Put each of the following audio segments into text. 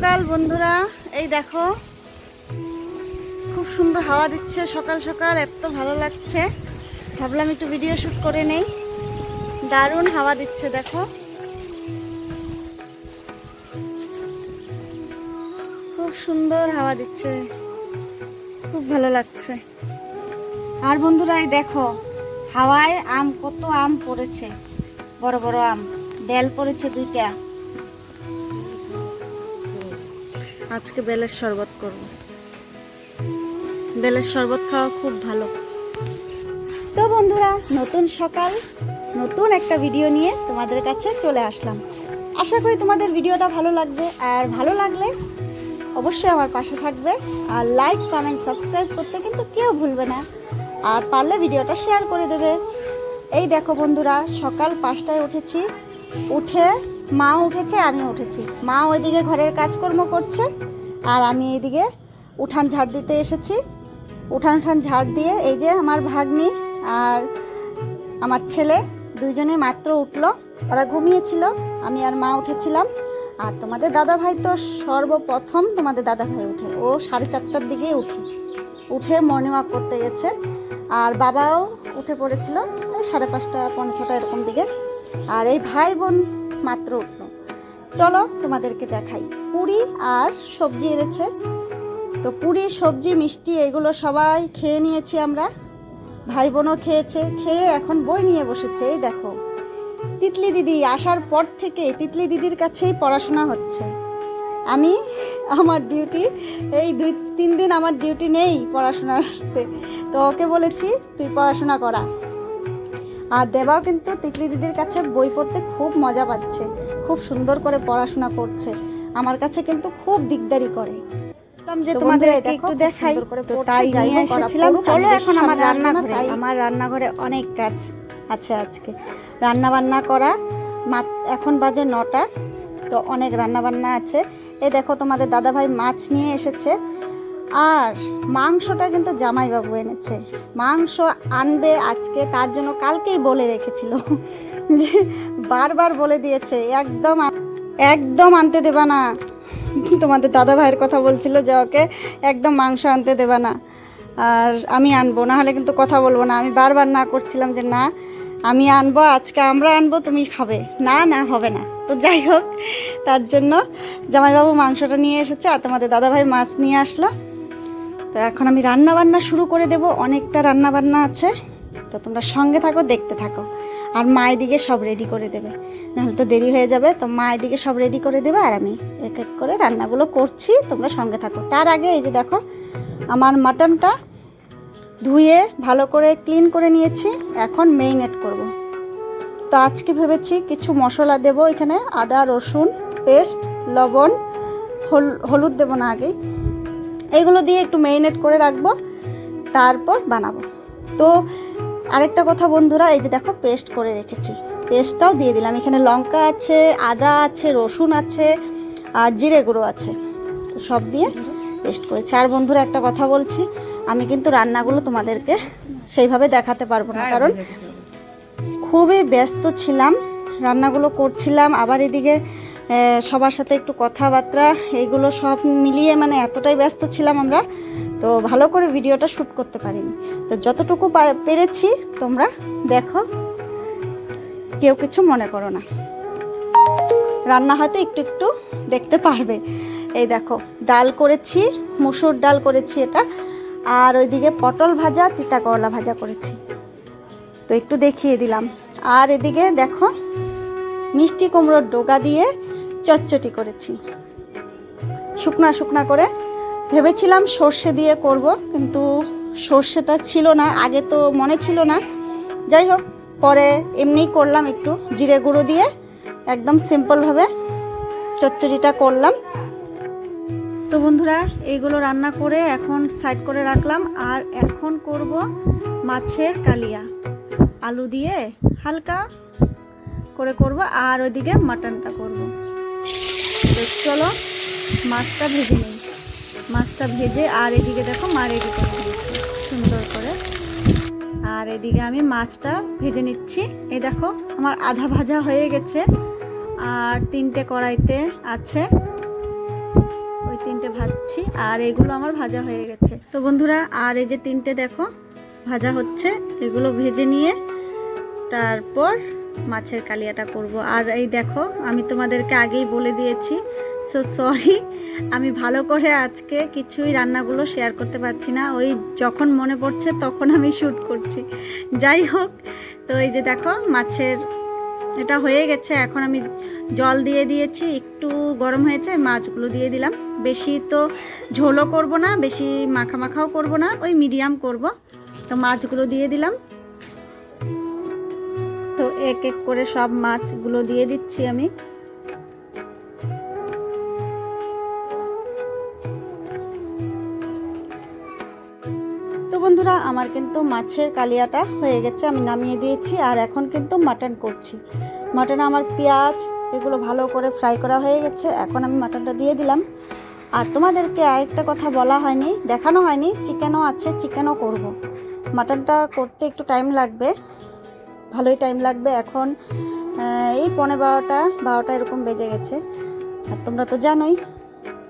সকাল, বন্ধুরা। এই দেখো, খুব সুন্দর হাওয়া দিচ্ছে সকাল সকাল, এত ভালো লাগছে। ভাবলাম একটু ভিডিও শ্যুট করে নেই। দারুণ হাওয়া দিচ্ছে, দেখো। খুব সুন্দর হাওয়া দিচ্ছে। খুব ভালো লাগছে। আর বন্ধুরা, এই দেখো, হাওয়ায় আম, কত আম পড়েছে। বড় বড় আম। বেল পড়েছে দুইটা। আজকে বেলের শরবত করব। বেলের শরবত খাওয়া খুব ভালো। তো বন্ধুরা, নতুন সকাল, নতুন একটা ভিডিও নিয়ে তোমাদের কাছে চলে আসলাম। আশা করি তোমাদের ভিডিওটা ভালো লাগবে। আর ভালো লাগলে অবশ্যই আমার পাশে থাকবে। আর লাইক কমেন্ট সাবস্ক্রাইব করতে কিন্তু কেউ ভুলবে না। আর পারলে ভিডিওটা শেয়ার করে দেবে। এই দেখো বন্ধুরা, সকাল পাঁচটায় উঠেছি। উঠে মা উঠেছে, আমি উঠেছি। মা ওইদিকে ঘরের কাজকর্ম করছে, আর আমি এইদিকে উঠান ঝাড় দিতে এসেছি। উঠান উঠান ঝাড় দিয়ে এই যে আমার ভাগ্নি আর আমার ছেলে দুইজনে মাত্র উঠল। ওরা ঘুমিয়েছিল, আমি আর মা উঠেছিলাম। আর তোমাদের দাদা ভাই তো সর্বপ্রথম তোমাদের দাদা ভাই উঠে। ও সাড়ে চারটার দিকেই উঠে উঠে মর্নিং ওয়াক করতে গেছে। আর বাবাও উঠে পড়েছিল, এই সাড়ে পাঁচটা, পৌনে ছটা এরকম দিকে। আর এই ভাই বোন মাত্র উঠল। চলো তোমাদেরকে দেখাই। পুরি আর সবজি এনেছে। তো পুরি, সবজি, মিষ্টি, এগুলো সবাই খেয়ে নিয়েছি আমরা। ভাই বোনও খেয়েছে, খেয়ে এখন বই নিয়ে বসেছে। এই দেখো, তিতলি দিদি আসার পর থেকে তিতলি দিদির কাছেই পড়াশোনা হচ্ছে। আমি আমার ডিউটি, এই দুই তিন দিন আমার ডিউটি নেই পড়াশোনাতে। তো ওকে বলেছি, তুই পড়াশোনা করা। আর দেবাও কিন্তু তিতলি দিদির কাছে বই পড়তে খুব মজা পাচ্ছে খুব সুন্দর করে পড়াশোনা করছে আমার কাছে কিন্তু খুব দিকদারি করে। যে তোমাদের একটু দেখাই তো তাই নিয়ে এসেছিলাম। চলো এখন আমার রান্নাঘরে আমার রান্নাঘরে অনেক কাজ আছে আজকে। রান্না বান্না করা এখন বাজে নটা তো অনেক রান্না বান্না আছে। এ দেখো তোমাদের দাদাভাই মাছ নিয়ে এসেছে আর মাংসটা কিন্তু জামাইবাবু এনেছে। মাংস আনবে আজকে, তার জন্য কালকেই বলে রেখেছিল। যে বারবার বলে দিয়েছে, একদম একদম আনতে দেবা না। তোমাদের দাদা ভাইয়ের কথা বলছিল যে ওকে একদম মাংস আনতে দেবা না। আর আমি আনব, না হলে কিন্তু কথা বলব না। আমি বারবার না করছিলাম যে না, আমি আনব, আজকে আমরা আনব, তুমি খাবে। না না, হবে না। তো যাই হোক, তার জন্য জামাইবাবু মাংসটা নিয়ে এসেছে আর তোমাদের দাদাভাই মাছ নিয়ে আসলো। তো এখন আমি রান্না বান্না শুরু করে দেব। অনেকটা রান্না বান্না আছে। তো তোমরা সঙ্গে থাকো, দেখতে থাকো। আর মা এদিকে সব রেডি করে দেবে। নাহলে তো দেরি হয়ে যাবে। তো মা এদিকে সব রেডি করে দেবে আর আমি এক এক করে রান্নাগুলো করছি। তোমরা সঙ্গে থাকো। তার আগে এই যে দেখো, আমার মাটনটা ধুয়ে ভালো করে ক্লিন করে নিয়েছি। এখন মেরিনেট করব। তো আজকে ভেবেছি কিছু মশলা দেব এখানে। আদা, রসুন পেস্ট লবণ, হল, হলুদ দেবো না আগেই। এগুলো দিয়ে একটু মেরিনেট করে রাখব, তারপর বানাবো। তো আরেকটা কথা বন্ধুরা, এই যে দেখো পেস্ট করে রেখেছি। পেস্টটাও দিয়ে দিলাম। এখানে লঙ্কা আছে, আদা আছে, রসুন আছে, আর জিরে গুঁড়ো আছে। তো সব দিয়ে পেস্ট করেছি। আর বন্ধুরা একটা কথা বলছি, আমি কিন্তু রান্নাগুলো তোমাদেরকে সেইভাবে দেখাতে পারব না। কারণ খুবই ব্যস্ত ছিলাম, রান্নাগুলো করছিলাম, আবার এদিকে সবার সাথে একটু কথাবার্তা এইগুলো সব মিলিয়ে মানে এতটাই ব্যস্ত ছিলাম আমরা, তো ভালো করে ভিডিওটা শ্যুট করতে পারিনি। তো যতটুকু পেরেছি, তোমরা দেখো, কেউ কিছু মনে করো না। রান্না হয়তো একটু একটু দেখতে পারবে। এই দেখো, ডাল করেছি, মুসুর ডাল করেছি এটা, আর ওইদিকে পটল ভাজা, তিতা করলা ভাজা করেছি। তো একটু দেখিয়ে দিলাম। আর এদিকে দেখো, মিষ্টি কুমড়োর ডোগা দিয়ে চচ্চটি করেছি। শুকনা শুকনা করে ভেবেছিলাম সর্ষে দিয়ে করব, কিন্তু সর্ষেটা ছিল না, আগে তো মনে ছিল না। যাই হোক, পরে এমনি করলাম একটু জিরে গুঁড়ো দিয়ে, একদম সিম্পলভাবে চচ্চড়িটা করলাম। তো বন্ধুরা, এইগুলো রান্না করে এখন সাইড করে রাখলাম, আর এখন করব মাছের কালিয়া। আলু দিয়ে হালকা করে করব, আর ওইদিকে মাটনটা করব। তো চলো, মাছটা ভেজে নিই। মাছটা ভেজে, আর এদিকে দেখো মা রেডি করে সুন্দর করে। আর এদিকে আমি মাছটা ভেজে নিচ্ছি। এই দেখো, আমার আধা ভাজা হয়ে গেছে, আর তিনটে কড়াইতে আছে। ওই তিনটে ভাজছি, আর এগুলো আমার ভাজা হয়ে গেছে। তো বন্ধুরা, আর এই যে তিনটে দেখো, ভাজা হচ্ছে, এগুলো ভেজে নিয়ে তারপর মাছের কালিয়াটা করব। আর এই দেখো, আমি তোমাদেরকে আগেই বলে দিয়েছি সো সরি আমি ভালো করে আজকে কিছুই রান্নাগুলো শেয়ার করতে পারছি না। ওই যখন মনে পড়ছে তখন আমি শ্যুট করছি। যাই হোক, তো এই যে দেখো, মাছের এটা হয়ে গেছে। এখন আমি জল দিয়ে দিয়েছি, একটু গরম হয়েছে, মাছগুলো দিয়ে দিলাম। বেশি তো ঝোলও করব না, বেশি মাখা মাখাও করব না, ওই মিডিয়াম করব। তো মাছগুলো দিয়ে দিলাম। এক এক করে সব মাছগুলো দিয়ে দিচ্ছি আমি। তো বন্ধুরা, আমার কিন্তু মাছের কালিয়াটা হয়ে গেছে, আমি নামিয়ে দিয়েছি আর এখন কিন্তু মাটন করছি। মাটনে আমার পেঁয়াজ, এগুলো ভালো করে ফ্রাই করা হয়ে গেছে, এখন আমি মাটনটা দিয়ে দিলাম। আর তোমাদেরকে আরেকটা কথা বলা হয়নি, দেখানো হয়নি, চিকেনও আছে, চিকেনও করব। মাটনটা করতে একটু টাইম লাগবে। ভালোই টাইম লাগবে এখন। এই পনেরো বারোটা বারোটা এরকম বেজে গেছে। আর তোমরা তো জানোই,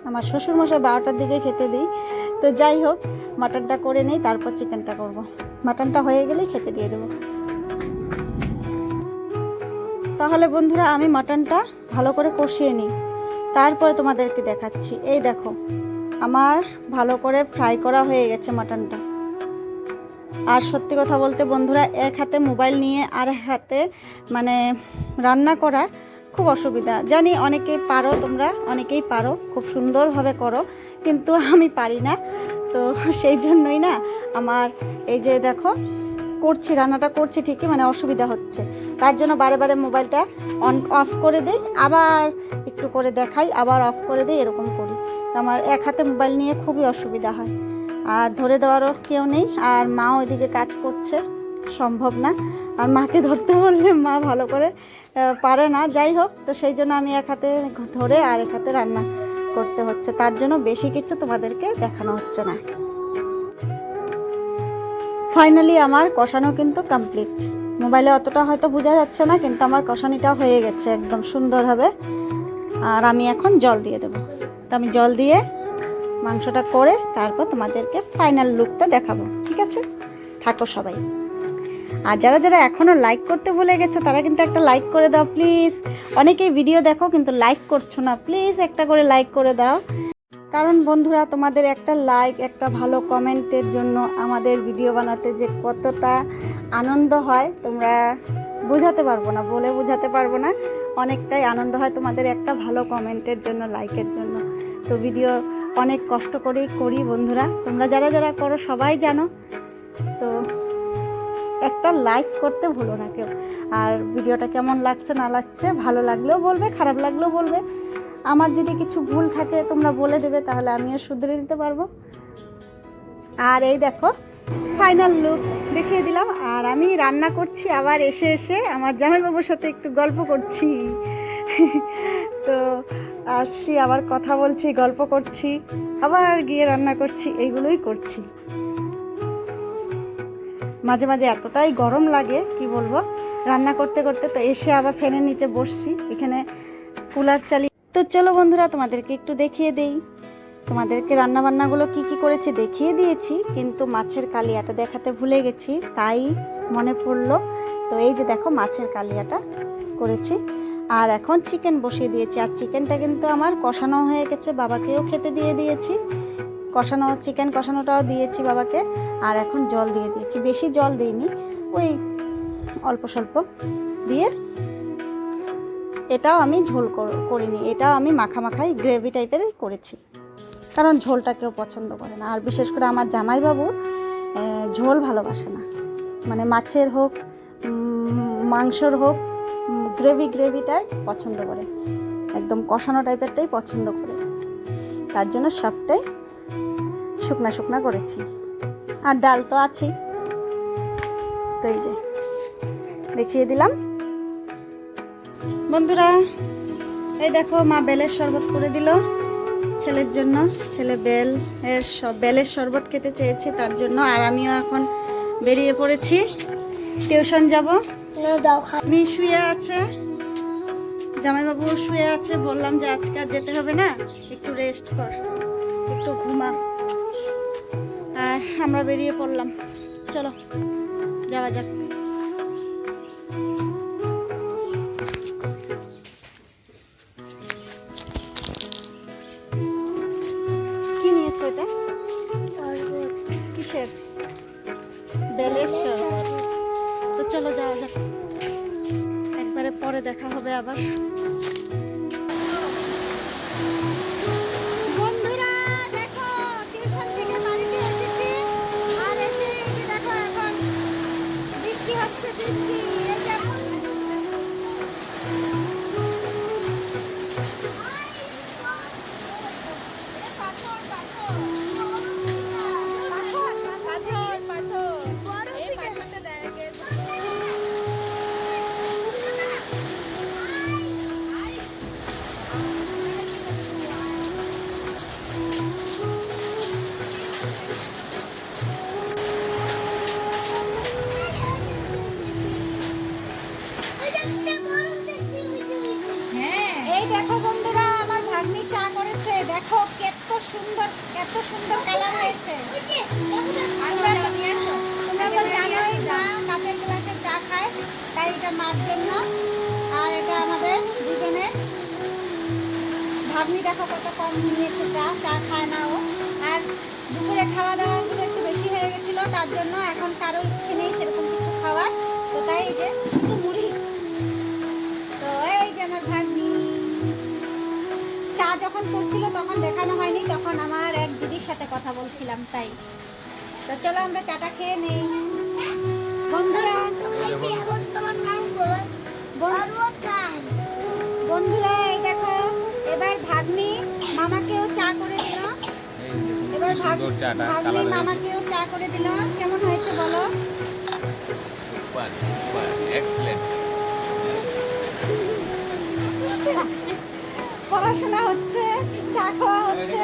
আমার শ্বশুরমশাই বারোটার দিকে খেতে দিই। তো যাই হোক মাটনটা করে নেই, তারপর চিকেনটা করব। মাটনটা হয়ে গেলেই খেতে দিয়ে দেবো। তাহলে বন্ধুরা, আমি মাটনটা ভালো করে কষিয়ে নিই। তারপরে তোমাদেরকে দেখাচ্ছি। এই দেখো, আমার ভালো করে ফ্রাই করা হয়ে গেছে মাটনটা আর সত্যি কথা বলতে বন্ধুরা, এক হাতে মোবাইল নিয়ে আর হাতে মানে রান্না করা খুব অসুবিধা। জানি অনেকেই পারো তোমরা, অনেকেই পারো, খুব সুন্দরভাবে করো, কিন্তু আমি পারি না। তো সেই জন্যই না, আমার এই যে দেখো, করছি, রান্নাটা করছি ঠিকই মানে অসুবিধা হচ্ছে। তার জন্য বারে বারে মোবাইলটা অন অফ করে দিই, আবার একটু করে দেখাই, আবার অফ করে দিই, এরকম করি। তো আমার এক হাতে মোবাইল নিয়ে খুবই অসুবিধা হয়। আর ধরে দেওয়ারও কেউ নেই, আর মাও ওইদিকে কাজ করছে, সম্ভব না। আর মাকে ধরতে বললে মা ভালো করে পারে না, যাই হোক, তো সেই জন্য আমি এক হাতে ধরে আর এক হাতে রান্না করতে হচ্ছে। তার জন্য বেশি কিছু তোমাদেরকে দেখানো হচ্ছে না। ফাইনালি আমার কষানো কিন্তু কমপ্লিট মোবাইলে অতটা হয়তো বোঝা যাচ্ছে না, কিন্তু আমার কষানিটা হয়ে গেছে, একদম সুন্দরভাবে। আর আমি এখন জল দিয়ে দেবো। তো আমি জল দিয়ে মাংসটা করে তারপর তোমাদেরকে ফাইনাল লুকটা দেখাবো, ঠিক আছে? থাকো সবাই। আর যারা যারা এখনও লাইক করতে ভুলে গেছো, তারা কিন্তু একটা লাইক করে দাও প্লিজ অনেকেই ভিডিও দেখো, কিন্তু লাইক করছ না প্লিজ একটা করে লাইক করে দাও। কারণ বন্ধুরা, তোমাদের একটা লাইক একটা ভালো কমেন্টের জন্য আমাদের ভিডিও বানাতে যে কতটা আনন্দ হয়, তোমরা বোঝাতে পারব না, বলে বোঝাতে পারব না। অনেকটাই আনন্দ হয় তোমাদের একটা ভালো কমেন্টের জন্য লাইকের জন্য। তো ভিডিও অনেক কষ্ট করেই করি বন্ধুরা। তোমরা যারা যারা করো সবাই জানো। তো একটা লাইক করতে ভুলো না কেউ। আর ভিডিওটা কেমন লাগছে না লাগছে, ভালো লাগলেও বলবে, খারাপ লাগলেও বলবে। আমার যদি কিছু ভুল থাকে তোমরা বলে দেবে, তাহলে আমিও শুধরে দিতে পারব। আর এই দেখো ফাইনাল লুক দেখিয়ে দিলাম। আর আমি রান্না করছি আবার এসে এসে আমার জামাইবাবুর সাথে একটু গল্প করছি। তো আসছি, আবার কথা বলছি, গল্প করছি, আবার গিয়ে রান্না করছি, এইগুলোই করছি। মাঝে মাঝে এতটাই গরম লাগে, কি বলব? রান্না করতে করতে তো এসে আবার ফ্যানের নিচে বসছি, এখানে কুলার চালিয়ে তো চলো বন্ধুরা, তোমাদেরকে একটু দেখিয়ে দেই। তোমাদেরকে রান্না বান্নাগুলো কি কি করেছি দেখিয়ে দিয়েছি, কিন্তু মাছের কালিয়াটা দেখাতে ভুলে গেছি, তাই মনে পড়ল। তো এই যে দেখো, মাছের কালিয়াটা করেছি। আর এখন চিকেন বসিয়ে দিয়েছি। আর চিকেনটা কিন্তু আমার কষানো হয়ে গেছে, বাবাকেও খেতে দিয়ে দিয়েছি। কষানো চিকেন কষানোটাও দিয়েছি বাবাকে, আর এখন জল দিয়ে দিয়েছি। বেশি জল দিইনি, ওই অল্প স্বল্প দিয়ে। এটাও আমি ঝোল কর- করিনি, এটাও আমি মাখা মাখাই গ্রেভি টাইপের করেছি। কারণ ঝোলটা কেউ পছন্দ করে না। আর বিশেষ করে আমার জামাইবাবু ঝোল ভালোবাসে না। মানে মাছের হোক মাংসর হোক গ্রেভি গ্রেভিটাই পছন্দ করে। একদম কষানো টাইপেরটাই পছন্দ করে। তার জন্য সবটাই শুকনা শুকনা করেছি। আর ডাল তো আছেই। তো এই যে, দেখিয়ে দিলাম। বন্ধুরা, এই দেখো মা বেলের শরবত করে দিল। ছেলের জন্য, ছেলে বেল এর স- বেলের শরবত খেতে চেয়েছে তার জন্য। আর আমিও এখন বেরিয়ে পড়েছি। টিউশন যাব। শুয়ে আছে। জামাইবাবু শুয়ে আছে বললাম যে আজকে যেতে হবে না একটু রেস্ট কর একটু ঘুমা। আর আমরা বেরিয়ে পড়লাম। চলো যাওয়া যাক। কি নিয়েছো এটা? কিসের? চলো যাওয়া যাক। একবারে পরে দেখা হবে আবার। দেখো বন্ধুরা আমার ভাগ্নি চা করেছে। দেখো কত সুন্দর কত সুন্দর কালার হয়েছে। তোমরা তো জানোই না কাঁচের গ্লাসে চা খায় তাই এটা মার জন্য। আর এটা আমাদের দুজনের ভাগ্নি দেখো কত কম নিয়েছে চা চা খায় না ও। আর দুপুরে খাওয়া দাওয়াগুলো একটু বেশি হয়ে গেছিল তার জন্য এখন কারও ইচ্ছে নেই সেরকম কিছু খাওয়ার। তো তাই এই যে যখন করছিল তখন দেখানো হয়নি তখন আমার এক দিদির সাথে কথা বলছিলাম তাই। তো চলো আমরা চাটা খেয়ে নেই। বন্ধুরা বন্ধুরা এই দেখো এবার ভাগ্নি মামাকেও চা করে দিল। এবার ভাগ্নি মামাকেও চা করে দিল। কেমন হয়েছে বলো? সুপার সুপার এক্সেলেন্ট পড়াশোনা হচ্ছে, চা খাওয়া হচ্ছে।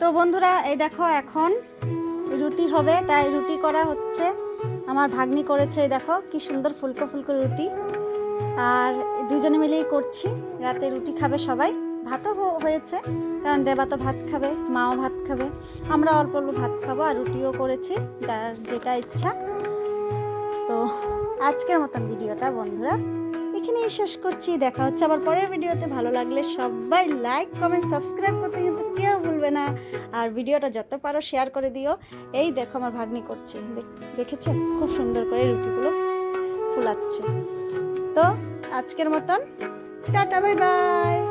তো বন্ধুরা, এই দেখো এখন রুটি হবে, তাই রুটি করা হচ্ছে। আমার ভাগ্নি করেছে দেখো, কি সুন্দর ফুলকো ফুলকো রুটি। আর দুজনে মিলেই করছি, রাতে রুটি খাবে সবাই। ভাতও হয়েছে। কারণ দেবা তো ভাত খাবে, মাও ভাত খাবে। আমরা অল্প অল্প ভাত খাব আর রুটিও করেছি, যার যেটা ইচ্ছা। তো আজকের মতন ভিডিওটা বন্ধুরা, এখানেই শেষ করছি। দেখা হচ্ছে আবার পরের ভিডিওতে। ভালো লাগলে সবাই লাইক কমেন্ট সাবস্ক্রাইব করতে কিন্তু কেউ ভুলবে না। আর ভিডিওটা যত পারো শেয়ার করে দিও। এই দেখো আমার ভাগ্নি করছে। দেখ- দেখেছ খুব সুন্দর করে রুটিগুলো ফুলাচ্ছে। তো আজকের মতন, টাটা বাই বাই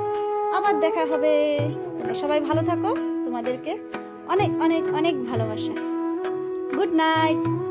আবার দেখা হবে। তোমরা সবাই ভালো থাকো। তোমাদেরকে অনেক অনেক অনেক ভালোবাসা। Good night